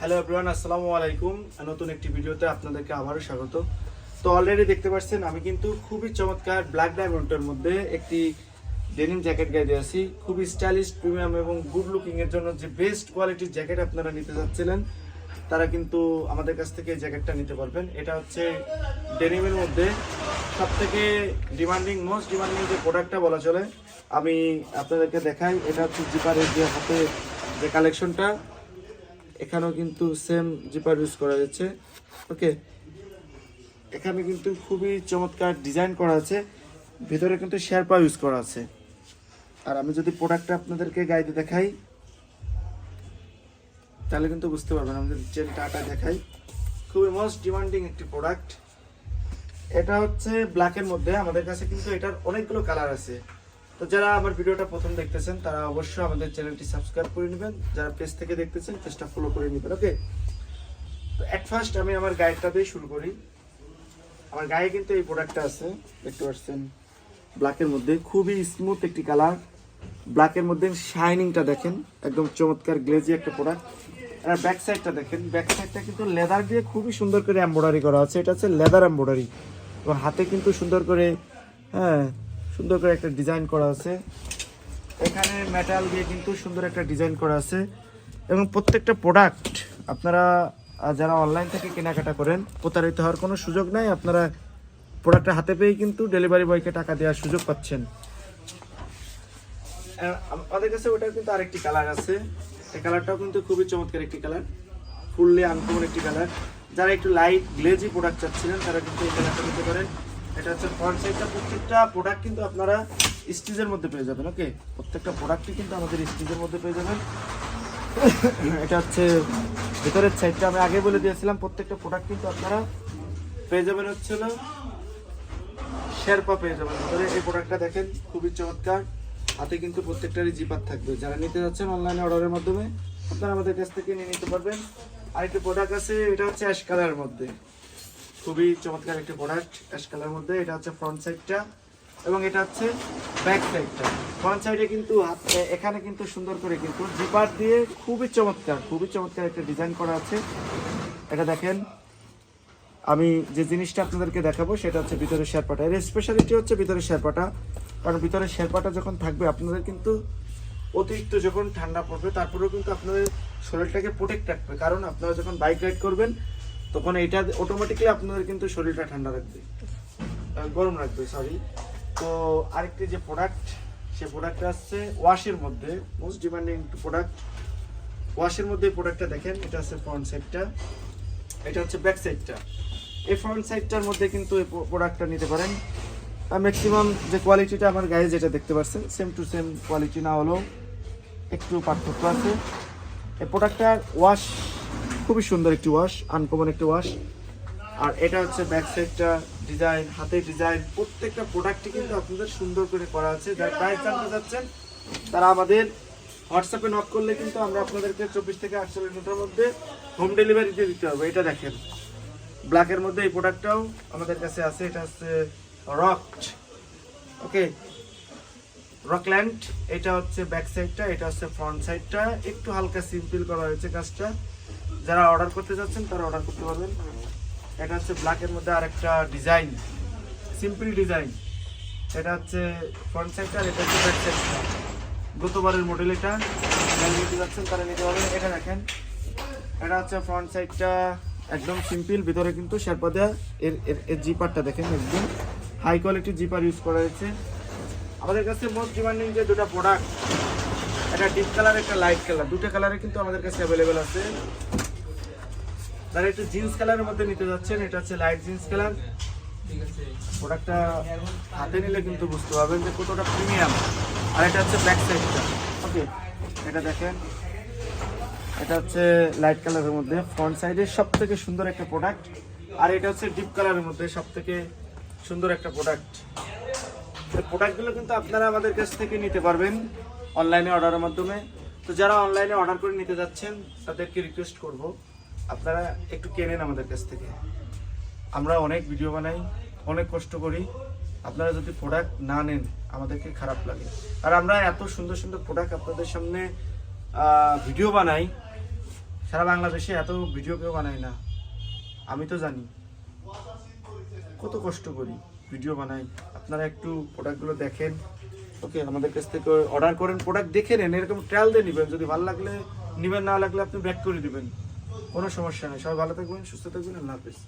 Hello everyone, আসসালামু আলাইকুম। নতুন একটি ভিডিওতে আপনাদেরকে আবারও স্বাগত। তো অলরেডি দেখতে পাচ্ছেন, আমি কিন্তু খুবই চমৎকার ব্ল্যাক ডায়মন্ডের মধ্যে একটি ডেনিম জ্যাকেট গায়ে দিয়েছি খুবই স্টাইলিশ প্রিমিয়াম এবং গুড লুকিং এর জন্য যে বেস্ট কোয়ালিটির জ্যাকেট আপনারা নিতে যাচ্ছিলেন, তারা কিন্তু আমাদের কাছ থেকে জ্যাকেটটা নিতে পারবেন। এটা হচ্ছে ডেনিমের মধ্যে সব থেকে ডিমান্ডিং মোস্ট ডিমান্ডিং যে প্রোডাক্টটা বলা চলে, আমি আপনাদেরকে দেখাই। এটা হচ্ছে জিপারের যে হাতে যে কালেকশনটা এখানেও কিন্তু সেম জিপার ইউজ করা হয়েছে ওকে এখানে কিন্তু খুবই চমৎকার ডিজাইন করা আছে। ভিতরে কিন্তু শেরপা ইউজ করা আছে। আর আমি যদি প্রোডাক্টটা আপনাদেরকে গাইতে দেখাই, তাহলে কিন্তু বুঝতে পারবেন আমাদের যদি টাটা দেখাই। খুবই মোস্ট ডিমান্ডিং একটি প্রোডাক্ট এটা হচ্ছে ব্ল্যাকের মধ্যে। আমাদের কাছে কিন্তু এটার অনেকগুলো কালার আছে। তো যারা আমার ভিডিওটা প্রথম দেখতেছেন, তারা অবশ্যই আমাদের চ্যানেলটি সাবস্ক্রাইব করে নেবেন। যারা পেজ থেকে দেখতেছেন, পেজটা ফলো করে নেবেন ওকে তো অ্যাট ফার্স্ট আমি আমার গাইডটা দিয়ে শুরু করি। আমার গায়ে কিন্তু এই প্রোডাক্টটা আছে, দেখতে পাচ্ছেন? ব্ল্যাকের মধ্যে। খুবই স্মুথ একটি কালার ব্ল্যাকের মধ্যে শাইনিংটা দেখেন, একদম চমৎকার গ্লেজি একটা প্রোডাক্ট আর ব্যাক সাইডটা দেখেন ব্যাক সাইডটা কিন্তু লেদার দিয়ে খুবই সুন্দর করে এমব্রয়ডারি করা আছে। এটা হচ্ছে লেদার এমব্রয়ডারি এবং হাতে কিন্তু সুন্দর করে হ্যাঁ সুন্দর করে একটা ডিজাইন করা আছে। এখানে মেটাল দিয়ে কিন্তু সুন্দর একটা ডিজাইন করা আছে। এবং প্রত্যেকটা প্রোডাক্ট আপনারা যারা অনলাইন থেকে কেনাকাটা করেন, প্রতারিত হওয়ার কোনো সুযোগ নাই। আপনারা প্রোডাক্টটা হাতে পেয়ে কিন্তু ডেলিভারি বয়কে টাকা দেওয়ার সুযোগ পাচ্ছেন। আমাদের কাছে ওটার কিন্তু আরেকটি কালার আছে। এই কালারটাও কিন্তু খুবই চমৎকার একটি কালার ফুললি আনকমন একটি কালার যারা একটু লাইট গ্লেজি প্রোডাক্ট চাচ্ছিলেন, তারা কিন্তু এই কালারটা নিতে পারেন। এটা হচ্ছে ফ্রন্ট সাইডটা প্রত্যেকটা প্রোডাক্ট কিন্তু আপনারা স্টিজের মধ্যে পেয়ে যাবেন ওকে প্রত্যেকটা প্রোডাক্টই কিন্তু আমাদের স্টিজের মধ্যে পেয়ে যাবেন। এটা হচ্ছে ভিতরের সাইডটা আমি আগে বলে দিয়েছিলাম, প্রত্যেকটা প্রোডাক্ট কিন্তু আপনারা পেয়ে যাবেন হচ্ছে হচ্ছিল শেরপা পেয়ে যাবেন। ভিতরে এই প্রোডাক্টটা দেখেন, খুবই চমৎকার। হাতে কিন্তু প্রত্যেকটারই জিপার থাকবে। যারা নিতে যাচ্ছেন অনলাইনে অর্ডারের মাধ্যমে, আপনারা আমাদের কাছ থেকে নিয়ে নিতে পারবেন। আরেকটি প্রোডাক্ট আছে, এটা হচ্ছে অ্যাশ কালারের মধ্যে। খুবই চমৎকার একটি প্রোডাক্ট অ্যাশ কালারের মধ্যে। এটা হচ্ছে ফ্রন্ট সাইডটা এবং এটা হচ্ছে ব্যাক সাইডটা ফ্রন্ট সাইডে কিন্তু এখানে কিন্তু সুন্দর করে কিন্তু জিপার দিয়ে খুবই চমৎকার খুবই চমৎকার একটা ডিজাইন করা আছে। এটা দেখেন, আমি যে জিনিসটা আপনাদেরকে দেখাবো সেটা হচ্ছে ভিতরের শেরপাটা। এর স্পেশালিটি হচ্ছে ভিতরের শেরপাটা, কারণ ভিতরের শেরপাটা যখন থাকবে, আপনাদের কিন্তু অতিরিক্ত যখন ঠান্ডা পড়বে, তারপরেও কিন্তু আপনাদের শরীরটাকে প্রোটেক্ট রাখবে। কারণ আপনারা যখন বাইক রাইড করবেন তখন এটা অটোমেটিকলি আপনাদের কিন্তু শরীরটা ঠান্ডা রাখবে। গরম রাখবে সরি তো আরেকটি যে প্রোডাক্ট সে প্রোডাক্টটা আসছে ওয়াশের মধ্যে মোস্ট ডিমান্ডিং প্রোডাক্ট ওয়াশের মধ্যে প্রোডাক্টটা দেখেন, এটা হচ্ছে ফ্রন্ট সাইডটা এটা হচ্ছে ব্যাক সাইডটা এই ফ্রন্ট সাইডটার মধ্যে কিন্তু এই প্রোডাক্টটা নিতে পারেন। ম্যাক্সিমাম যে কোয়ালিটিটা আমার গায়ে যেটা দেখতে পাচ্ছেন সেম টু সেম কোয়ালিটি না হলেও একটু পার্থক্য আছে। এই প্রোডাক্টটার ওয়াশ খুবই সুন্দর একটি ওয়াশ আনকমন একটি ওয়াশ আর এটা হচ্ছে ব্যাক সাইডটা ডিজাইন হাতের ডিজাইন প্রত্যেকটা প্রোডাক্টই কিন্তু আপনাদের সুন্দর করে করা আছে। যারা প্রাইস জানতে চাচ্ছেন, তারা আমাদের হোয়াটসঅ্যাপে নক করলে কিন্তু আমরা আপনাদেরকে চব্বিশ থেকে আটচল্লিশ ঘণ্টার মধ্যে হোম ডেলিভারি দিয়ে দিতে হবে এটা দেখেন ব্ল্যাকের মধ্যে এই প্রোডাক্টটাও আমাদের কাছে আছে। এটা হচ্ছে রক ওকে রকল্যান্ড এটা হচ্ছে ব্যাক সাইডটা এটা হচ্ছে ফ্রন্ট সাইডটা একটু হালকা সিম্পল করা হয়েছে কাজটা। যারা অর্ডার করতে যাচ্ছেন, তারা অর্ডার করতে পারবেন। এটা হচ্ছে ব্ল্যাকের মধ্যে আরেকটা ডিজাইন সিম্পল ডিজাইন এটা হচ্ছে ফ্রন্ট সাইডটা আর এটা হচ্ছে ব্যাক সাইডটা গতবারের মডেল এটা। নিতে যাচ্ছেন, তারা নিতে পারবেন। এটা দেখেন, এটা হচ্ছে ফ্রন্ট সাইডটা একদম সিম্পল ভিতরে কিন্তু শেরপা দেওয়া এর এর এর জিপারটা দেখেন একদম। হাই কোয়ালিটির জিপার ইউজ করা হয়েছে। আমাদের কাছে মোস্ট ডিমান্ডিং যে দুটো প্রোডাক্ট একটা ডিপ কালার একটা লাইট কালার দুটো কালারে কিন্তু আমাদের কাছে অ্যাভেলেবেল আছে। তারা একটু জিন্স কালারের মধ্যে নিতে যাচ্ছেন এটা হচ্ছে লাইট জিন্স কালার প্রোডাক্টটা হাতে নিলে কিন্তু বুঝতে পারবেন যে কতটা প্রিমিয়াম আর এটা হচ্ছে ব্যাক সাইডটা ওকে এটা দেখেন। এটা হচ্ছে লাইট কালারের মধ্যে ফ্রন্ট সাইডে সব থেকে সুন্দর একটা প্রোডাক্ট আর এটা হচ্ছে ডিপ কালারের মধ্যে সব থেকে সুন্দর একটা প্রোডাক্ট প্রোডাক্টগুলো কিন্তু আপনারা আমাদের কাছ থেকে নিতে পারবেন অনলাইনে অর্ডারের মাধ্যমে। তো যারা অনলাইনে অর্ডার করে নিতে যাচ্ছেন তাদেরকে রিকোয়েস্ট করব। আপনারা একটু কেনেন আমাদের কাছ থেকে। আমরা অনেক ভিডিও বানাই, অনেক কষ্ট করি। আপনারা যদি প্রোডাক্ট না নেন, আমাদেরকে খারাপ লাগে। আর আমরা এত সুন্দর সুন্দর প্রোডাক্ট আপনাদের সামনে ভিডিও বানাই। সারা বাংলাদেশে এত ভিডিও কেউ বানায় না। আমি তো জানি। কত কষ্ট করি ভিডিও বানাই। আপনারা একটু প্রোডাক্টগুলো দেখেন। ওকে আমাদের কাছ থেকে অর্ডার করেন। প্রোডাক্ট দেখে নেন। এরকম ট্রায়াল দিয়ে নেবেন। যদি ভালো লাগলে, নেবেন, না লাগলে আপনি ব্যাক করে দিবেন। কোনো সমস্যা নেই। সবাই ভালো থাকবেন সুস্থ থাকবেন আল্লাহ হাফিজ।